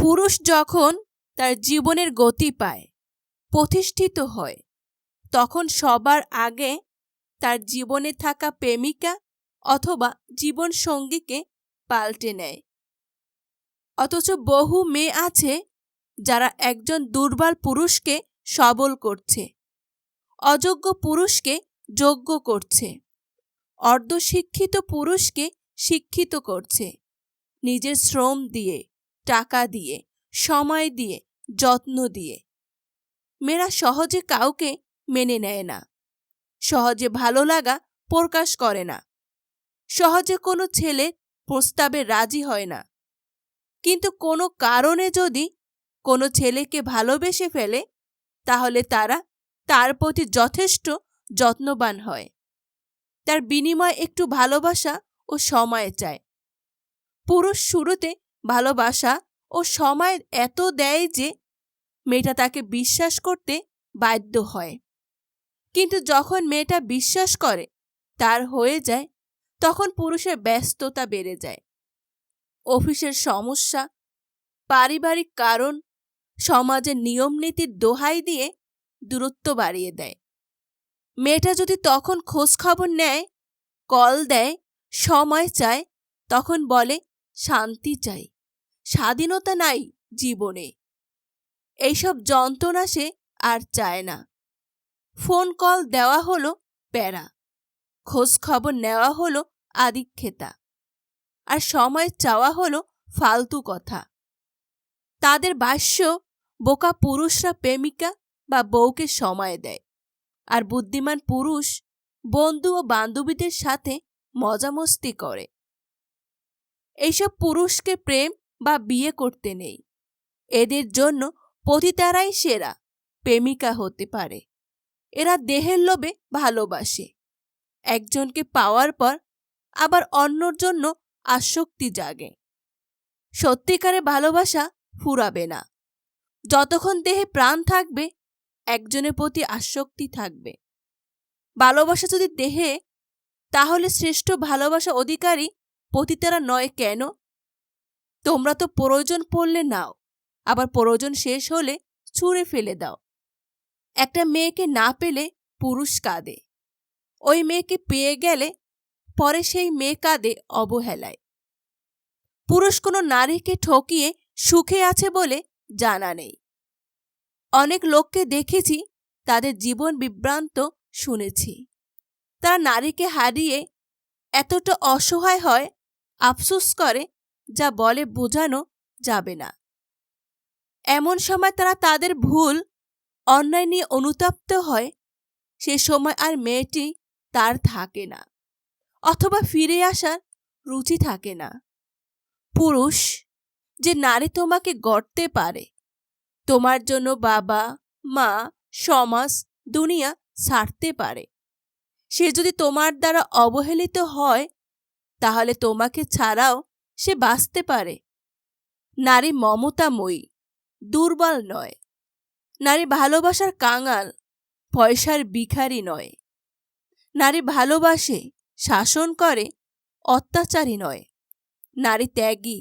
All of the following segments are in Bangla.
পুরুষ যখন তার জীবনের গতি পায়, প্রতিষ্ঠিত হয়, তখন সবার আগে তার জীবনে থাকা প্রেমিকা অথবা জীবন সঙ্গীকে পাল্টে নেয়। অথচ বহু মেয়ে আছে যারা একজন দুর্বল পুরুষকে সবল করছে, অযোগ্য পুরুষকে যোগ্য করছে, অর্ধশিক্ষিত পুরুষকে শিক্ষিত করছে, নিজের শ্রম দিয়ে। টাকা দিয়ে, সময় দিয়ে, যত্ন দিয়ে। মেয়েরা সহজে কাউকে মেনে নেয় না। সহজে ভালো লাগা প্রকাশ করে না। সহজে কোনো ছেলে প্রস্তাবে রাজি হয় না। কিন্তু কোনো কারণে যদি কোনো ছেলেকে ভালোবেসে ফেলে, তাহলে তারা তার প্রতি যথেষ্ট যত্নবান হয়। তার বিনিময় একটু ভালোবাসা ও সময় চায়। পুরুষ শুরুতে ভালোবাসা ও সময় এত দেয় যে মেয়েটা তাকে বিশ্বাস করতে বাধ্য হয়। কিন্তু যখন মেয়েটা বিশ্বাস করে তার হয়ে যায়, তখন পুরুষের ব্যস্ততা বেড়ে যায়। অফিসের সমস্যা, পারিবারিক কারণ, সমাজের নিয়মনীতির দোহাই দিয়ে দূরত্ব বাড়িয়ে দেয়। মেয়েটা যদি তখন খোঁজ খবর নেয়, কল দেয়, সময় চায়, তখন বলে শান্তি চাই, স্বাধীনতা নাই জীবনে। এইসব যন্ত্রণা সে আর চায় না। ফোন কল দেওয়া হলো প্যারা, খোঁজ খবর নেওয়া হলো আদিক্ষেতা, আর সময় চাওয়া হলো ফালতু কথা। তাদের ভাষ্য বোকা পুরুষরা প্রেমিকা বা বউকে সময় দেয়, আর বুদ্ধিমান পুরুষ বন্ধু ও বান্ধবীদের সাথে মজামস্তি করে। এইসব পুরুষকে প্রেম বা বিয়ে করতে নেই। এদের জন্য পতিতারাই সেরা, প্রেমিকা হতে পারে। এরা দেহের লোভে ভালোবাসে। একজনকে পাওয়ার পর আবার অন্যর জন্য আসক্তি জাগে। সত্যিকারে ভালোবাসা ফুরাবে না। যতক্ষণ দেহে প্রাণ থাকবে, একজনের প্রতি আসক্তি থাকবে। ভালোবাসা যদি দেহে, তাহলে শ্রেষ্ঠ ভালোবাসা অধিকারী পতিতারা নয় কেন? তোমরা তো প্রয়োজন পড়লে নাও, আবার প্রয়োজন শেষ হলে ছুঁড়ে ফেলে দাও। একটা মেয়েকে না পেলে পুরুষ কাঁদে। ওই মেয়েকে পেয়ে গেলে পরে সেই মেয়ে কাঁদে অবহেলায়। পুরুষ কোনো নারীকে ঠকিয়ে সুখে আছে বলে জানা নেই। অনেক লোককে দেখেছি, তাদের জীবন বিভ্রান্ত শুনেছি। তারা নারীকে হারিয়ে এতটা অসহায় হয় আফসুস করে যা বলে বোঝানো যাবে না। এমন সময় তারা তাদের ভুল অন্যায় নিয়ে অনুতপ্ত হয়, সে সময় আর মেয়েটি তার থাকে না অথবা ফিরে আসার রুচি থাকে না। পুরুষ, যে নারী তোমাকে গড়তে পারে, তোমার জন্য বাবা, মা, সমাজ, দুনিয়া ছাড়তে পারে। সে যদি তোমার দ্বারা অবহেলিত হয় তাহলে তোমাকে ছাড়াও সে বাঁচতে পারে। নারী মমতাময়ী, দুর্বল নয়। নারী ভালোবাসার কাঙাল, পয়সার ভিখারি নয়। নারী ভালোবাসে, শাসন করে, অত্যাচারী নয়। নারী ত্যাগী,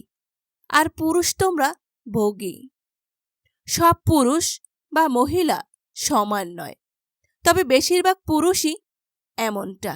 আর পুরুষ তোমরা ভোগী। সব পুরুষ বা মহিলা সমান নয়, তবে বেশিরভাগ পুরুষই এমনটা।